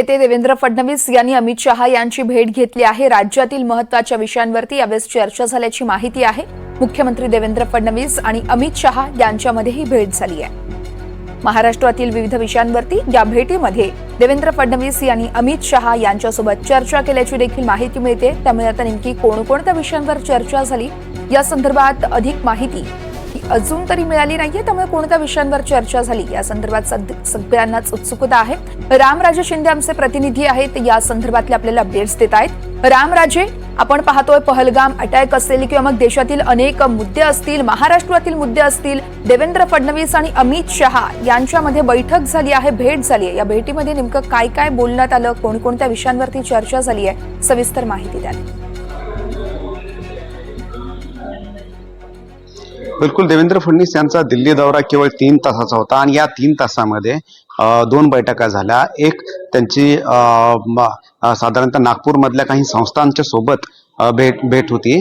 नेते देवेंद्र फडणवीस यांनी अमित शहा यांची भेट घेतली आहे. राज्यातील महत्त्वाच्या विषयांवरती यावेळेस चर्चा झाल्याची माहिती आहे. मुख्यमंत्री देवेंद्र फडणवीस आणि अमित शहा यांच्यामध्येही भेट झाली आहे. महाराष्ट्रातील विविध विषयांवरती या भेटीमध्ये देवेंद्र फडणवीस यांनी अमित शहा यांच्यासोबत चर्चा केल्याची देखील माहिती मिळते. त्यामुळे आता नेमकी कोणकोणत्या विषयांवर चर्चा झाली? या संदर्भात अधिक माहिती अजून तरी मिळाली नाहीये त्यामुळे कोणत्या विषयांवर चर्चा झाली? या संदर्भात सगळ्यांनाच उत्सुकता आहे. रामराजे शिंदे आमचे प्रतिनिधी आहेत. या संदर्भातले आपल्याला अपडेट्स देत आहेत. रामराजे आपण पाहतोय पहलगाम अटॅक असेल किंवा मग देशातील अनेक मुद्दे असतील महाराष्ट्रातील मुद्दे असतील देवेंद्र फडणवीस आणि अमित शहा यांच्यामध्ये बैठक झाली आहे भेट झाली आहे. या भेटीमध्ये नेमकं काय काय बोलण्यात आलं कोणकोणत्या विषयांवरती चर्चा झाली आहे सविस्तर माहिती द्यावी बिलकुल देवेंद्र फडणवीस यांचा दिल्ली दौरा केवळ तीन तासाचा होता आणि या तीन तासामध्ये दोन बैठका झाल्या. एक त्यांची साधारणतः नागपूरमधल्या काही संस्थांच्या सोबत भेट भेट होती.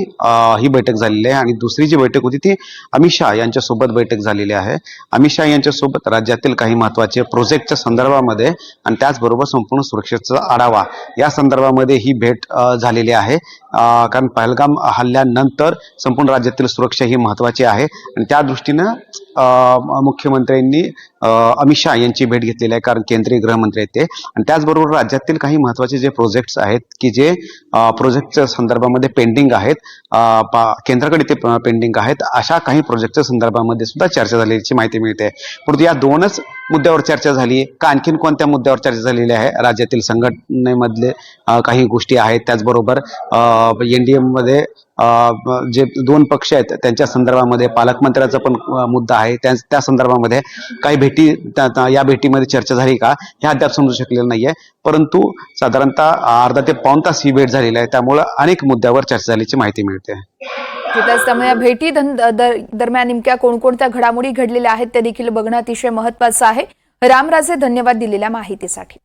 ही बैठक झालेली आहे आणि दुसरी जी बैठक होती ती अमित शहा यांच्यासोबत बैठक झालेली आहे. अमित शहा यांच्यासोबत राज्यातील काही महत्त्वाचे प्रोजेक्टच्या संदर्भामध्ये आणि त्याचबरोबर संपूर्ण सुरक्षेचा आढावा या संदर्भामध्ये ही भेट झालेली आहे. कारण पहलगाम हल्ल्यानंतर संपूर्ण राज्यातील सुरक्षा ही महत्वाची आहे. आणि त्या दृष्टीनं मुख्यमंत्र्यांनी अमित शहा यांची भेट घेतलेली आहे कारण केंद्रीय गृहमंत्री आहेत ते. आणि त्याचबरोबर राज्यातील काही महत्त्वाचे जे प्रोजेक्ट्स आहेत की जे प्रोजेक्टच्या संदर्भामध्ये पेंडिंग आहेत केंद्राकडे ते पेंडिंग आहेत अशा काही प्रोजेक्टच्या संदर्भामध्ये सुद्धा चर्चा झाल्याची माहिती मिळते. परंतु या दोनच मुद्द्यावर चर्चा झाली. का आणखीन कोणत्या मुद्द्यावर चर्चा झालेली आहे? राज्यातील संघटनेमधले काही गोष्टी आहेत. त्याचबरोबर एन डी एममध्ये जे दोन पक्ष आहेत त्यांच्या संदर्भामध्ये पालकमंत्र्याचा पण मुद्दा आहे. त्या त्या संदर्भामध्ये काही भेटी त्या- या भेटीमध्ये चर्चा झाली का? हे अद्याप समजू शकलेलं नाहीये. परंतु साधारणतः अर्धा ते पाऊण तास ही भेट झालेली आहे. त्यामुळे अनेक मुद्द्यावर चर्चा झाल्याची माहिती मिळते. तिथेच त्यामुळे या भेटी धन- दरम्यान नेमक्या कोणकोणत्या घडामोडी घडलेल्या आहेत ते देखील बघणं अतिशय महत्वाचं आहे. रामराजे धन्यवाद दिलेल्या माहितीसाठी.